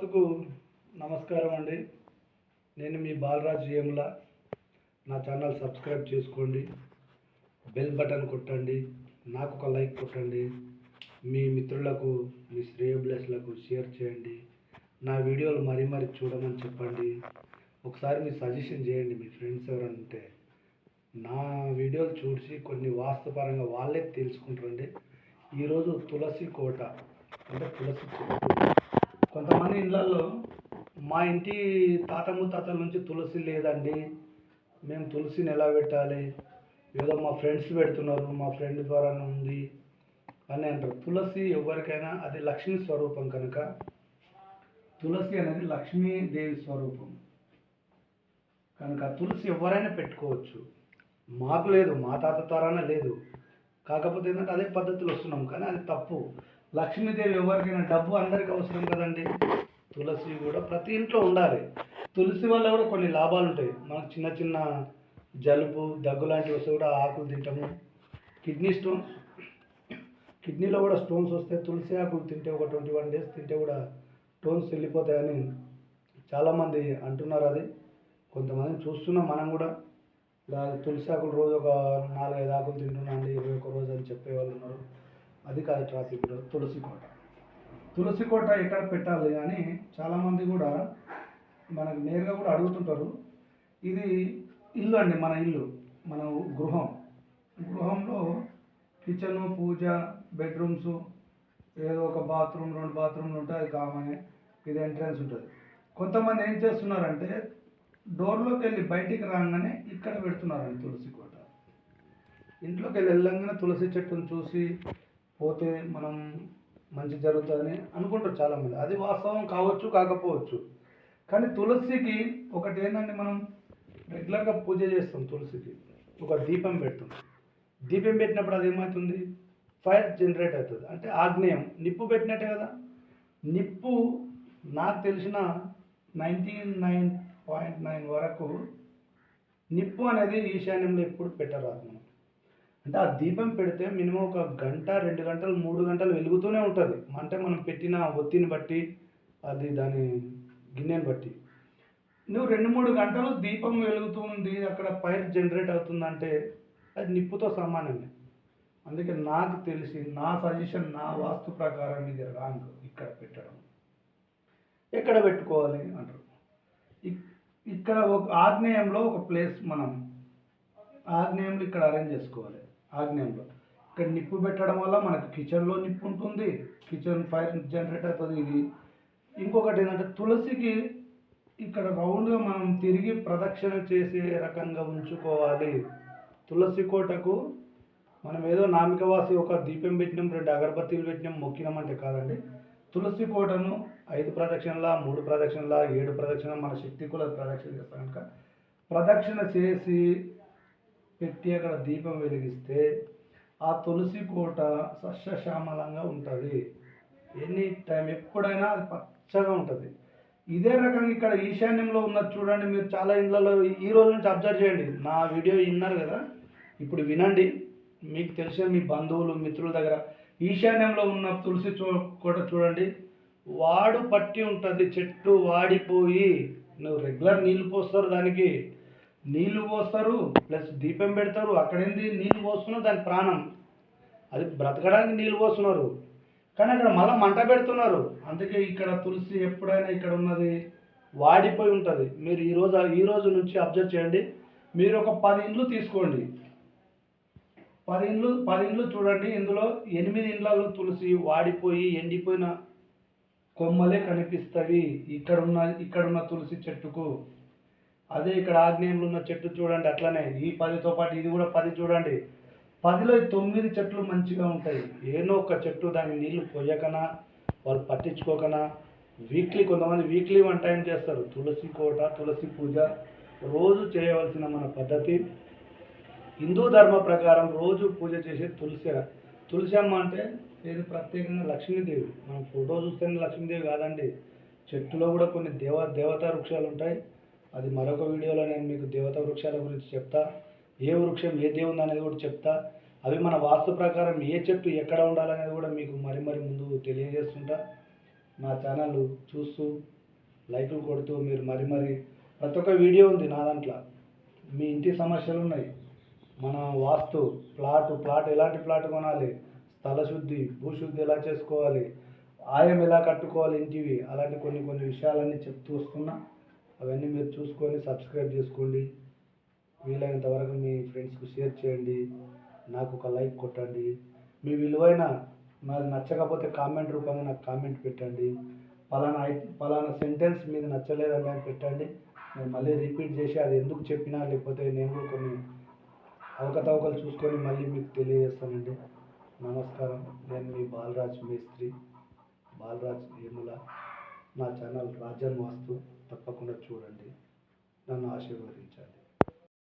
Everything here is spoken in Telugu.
వాస్తుకు నమస్కారం అండి. నేను మీ బాలరాజ్ ఏముల నా ఛానల్ సబ్స్క్రైబ్ చేసుకోండి. బెల్ బటన్ కొట్టండి. నాకు ఒక లైక్ కొట్టండి. మీ మిత్రులకు మీ శ్రేయబ్లెస్లకు షేర్ చేయండి. నా వీడియోలు మరీ మరీ చూడమని చెప్పండి. ఒకసారి మీ సజెషన్ చేయండి మీ ఫ్రెండ్స్ ఎవరైనా ఉంటే నా వీడియోలు చూసి కొన్ని వాస్తుపరంగా వాళ్ళే తెలుసుకుంటారండి. ఈరోజు తులసి కోట అంటే తులసి చెట్టు. కొంతమంది ఇళ్ళల్లో మా ఇంటి తాత ముత్తాతల నుంచి తులసి లేదండి. మేము తులసిని ఎలా పెట్టాలి? ఏదో మా ఫ్రెండ్స్ పెడుతున్నారు మా ఫ్రెండ్ ద్వారా ఉంది అని అంటారు. తులసి ఎవరికైనా అది లక్ష్మీ స్వరూపం కనుక. తులసి అనేది లక్ష్మీదేవి స్వరూపం. కనుక తులసి ఎవరైనా పెట్టుకోవచ్చు. మాకు లేదు మా తాత ద్వారానే లేదు. కాకపోతే ఏంటంటే అదే పద్ధతిలో వస్తున్నాం కానీ అది తప్పు. లక్ష్మీదేవి ఎవరికైనా డబ్బు అందరికీ అవసరం కదండి? తులసి కూడా ప్రతి ఇంట్లో ఉండాలి. తులసి వల్ల కూడా కొన్ని లాభాలు ఉంటాయి. మనకు చిన్న చిన్న జలుబు దగ్గు లాంటివి వస్తే కూడా ఆకులు తింటాము. Kidney stones. కిడ్నీలో కూడా స్టోన్స్ వస్తే తులసి ఆకులు తింటే ఒక ట్వంటీ వన్ డేస్ తింటే కూడా స్టోన్స్ వెళ్ళిపోతాయని చాలామంది అంటున్నారు అది. కొంతమంది చూస్తున్నాం మనం కూడా. ఇలా తులసి ఆకులు రోజు ఒక నాలుగైదు ఆకులు తింటున్నా అండి ఇరవై ఒక రోజు అని చెప్పేవాళ్ళు ఉన్నారు. అది కాదు ట్రాఫిక్ తులసి కోట తులసి కోట ఎక్కడ పెట్టాలి అని చాలామంది కూడా మనకు నేరుగా కూడా అడుగుతుంటారు. ఇది ఇల్లు అండి మన ఇల్లు మన గృహం. గృహంలో కిచెన్ పూజ బెడ్రూమ్స్ ఏదో ఒక బాత్రూమ్ రెండు బాత్రూమ్లు ఉంటాయి అది కామనే ఇది ఎంట్రన్స్ ఉంటుంది. కొంతమంది ఏం చేస్తున్నారంటే డోర్లోకి వెళ్ళి బయటికి రాగానే ఇక్కడ పెడుతున్నారండి తులసి కోట ఇంట్లోకి వెళ్ళి వెళ్ళంగానే తులసి చెట్టును చూసి పోతే మనం మంచి జరుగుతుందని అనుకుంటారు చాలామంది. అది వాస్తవం కావచ్చు కాకపోవచ్చు. కానీ తులసికి ఒకటి ఏంటంటే మనం రెగ్యులర్గా పూజ చేస్తాం తులసికి. ఒక దీపం పెడతాం. దీపం పెట్టినప్పుడు అది ఏమవుతుంది? ఫైర్ జనరేట్ అవుతుంది. అంటే ఆగ్నేయం. నిప్పు పెట్టినట్టే కదా? నిప్పు నాకు తెలిసిన నైంటీ నైన్ పాయింట్ నైన్ వరకు నిప్పు అనేది ఈశాన్యంలో ఎప్పుడు పెట్టరాదు మనం. అంటే ఆ దీపం పెడితే మినిమం ఒక గంట రెండు గంటలు మూడు గంటలు వెలుగుతూనే ఉంటుంది. అంటే మనం పెట్టిన ఒత్తిని బట్టి అది దాని గిన్నెని బట్టి. నువ్వు రెండు మూడు గంటలు దీపం వెలుగుతుంది అక్కడ ఫైర్ జనరేట్ అవుతుందంటే అది నిప్పుతో సమానమే అందుకే నాకు తెలిసి నా సజెషన్ నా వాస్తు ప్రకారం ఇది రాంగ్ ఇక్కడ పెట్టడం. ఎక్కడ పెట్టుకోవాలి అంటారు. ఇక్కడ ఒక ఆగ్నేయంలో ఒక ప్లేస్ మనం ఆగ్నేయంలో ఇక్కడ అరేంజ్ చేసుకోవాలి. ఆగ్నేయంలో. ఇక్కడ నిప్పు పెట్టడం వల్ల మనకి కిచెన్లో నిప్పు ఉంటుంది కిచెన్ ఫైర్ జనరేట్ అవుతుంది. ఇది ఇంకొకటి ఏంటంటే తులసికి ఇక్కడ రౌండ్గా మనం తిరిగి ప్రదక్షిణ చేసే రకంగా ఉంచుకోవాలి. తులసి కోటకు మనం ఏదో నామికవాసి ఒక దీపం పెట్టినాం రెండు అగరబత్తీలు పెట్టినాం మొక్కినామంటే కాదండి. తులసి కోటను ఐదు ప్రదక్షిణల మూడు ప్రదక్షిణల ఏడు ప్రదక్షిణ మన శక్తి కూడా ప్రదక్షిణ చేస్తాం కనుక. ప్రదక్షిణ చేసి పెట్టి అక్కడ దీపం వెలిగిస్తే ఆ తులసి కోట సస్యశ్యామలంగా ఉంటుంది. ఎనీ టైం ఎప్పుడైనా అది పచ్చగా ఉంటుంది. ఇదే రకంగా ఇక్కడ ఈశాన్యంలో ఉన్నది చూడండి మీరు చాలా ఇండ్లలో ఈ రోజు నుంచి అబ్జర్వ్ చేయండి. నా వీడియో విన్నారు కదా? ఇప్పుడు వినండి. మీకు తెలిసిన మీ బంధువులు మిత్రుల దగ్గర ఈశాన్యంలో ఉన్న తులసి చూ కోట చూడండి. వాడు పట్టి ఉంటుంది చెట్టు వాడిపోయి. నువ్వు రెగ్యులర్ నీళ్ళు పోస్తారు దానికి. నీళ్ళు పోస్తారు ప్లస్ దీపం పెడతారు. అక్కడేంది నీళ్ళు పోస్తున్నారు దాని ప్రాణం. అది బ్రతకడానికి నీళ్ళు పోస్తున్నారు. కానీ అక్కడ మళ్ళీ మంట పెడుతున్నారు. అందుకే ఇక్కడ తులసి ఎప్పుడైనా ఇక్కడ ఉన్నది వాడిపోయి ఉంటుంది. మీరు ఈరోజు ఈ రోజు నుంచి అబ్జర్వ్ చేయండి. మీరు ఒక పది ఇండ్లు తీసుకోండి. పది ఇండ్లు పది ఇండ్లు చూడండి. ఇందులో ఎనిమిది ఇండ్లలో తులసి వాడిపోయి ఎండిపోయిన కొమ్మలే కనిపిస్తాయి ఇక్కడ ఉన్న ఇక్కడ ఉన్న తులసి చెట్టుకు. అదే ఇక్కడ ఆగ్నేయంలో ఉన్న చెట్టు చూడండి అట్లనే. ఈ పదితో పాటు ఇది కూడా పది చూడండి. పదిలో తొమ్మిది చెట్లు మంచిగా ఉంటాయి. ఏనో ఒక చెట్టు దాని నీళ్ళు పోయకనా వాళ్ళు పట్టించుకోకనా? వీక్లీ కొంతమంది వీక్లీ వన్ టైం చేస్తారు. తులసి కోట తులసి పూజ రోజు చేయవలసిన మన పద్ధతి. హిందూ ధర్మ ప్రకారం రోజు పూజ చేసే తులసి తులసి అమ్మ అంటే ఏది ప్రత్యేకంగా లక్ష్మీదేవి. మనం ఫోటో చూస్తేనే లక్ష్మీదేవి కాదండి. చెట్టులో కూడా కొన్ని దేవ దేవతా వృక్షాలు ఉంటాయి. అది మరొక వీడియోలో నేను మీకు దేవత వృక్షాల గురించి చెప్తా. ఏ వృక్షం ఏ దేవుంది అనేది కూడా చెప్తా. అవి మన వాస్తు ప్రకారం ఏ చెట్టు ఎక్కడ ఉండాలనేది కూడా మీకు మరి మరి ముందు తెలియజేస్తుంటా. నా ఛానల్ చూస్తూ లైకులు కొడుతూ మీరు మరి మరి ప్రతి ఒక్క వీడియో ఉంది నా దాంట్లో. మీ ఇంటి సమస్యలు ఉన్నాయి. మన వాస్తు ప్లాట్ ప్లాట్ ఎలాంటి ప్లాట్ కొనాలి? స్థల శుద్ధి భూశుద్ధి ఎలా చేసుకోవాలి? ఆయం ఎలా కట్టుకోవాలి ఇంటివి? అలాంటి కొన్ని కొన్ని విషయాలన్నీ చెప్తూ వస్తున్నా. అవన్నీ మీరు చూసుకొని సబ్స్క్రైబ్ చేసుకోండి. వీలైనంత వరకు మీ ఫ్రెండ్స్కి షేర్ చేయండి. నాకు ఒక లైక్ కొట్టండి. మీ విలువైన నాకు నచ్చకపోతే కామెంట్ రూపంగా నాకు కామెంట్ పెట్టండి. పలానా ఐ పలానా సెంటెన్స్ మీద నచ్చలేదని అని పెట్టండి. నేను మళ్ళీ రిపీట్ చేసి అది ఎందుకు చెప్పినా లేకపోతే నేను కూడా కొన్ని అవకతవకలు చూసుకొని మళ్ళీ మీకు తెలియజేస్తానండి. నమస్కారం. నేను మీ బాలరాజ్ మేస్త్రి బాలరాజ్ ఏముల నా ఛానల్ రాజన్ వాస్తు. తప్పకుండా చూడండి. నన్ను ఆశీర్వదించండి.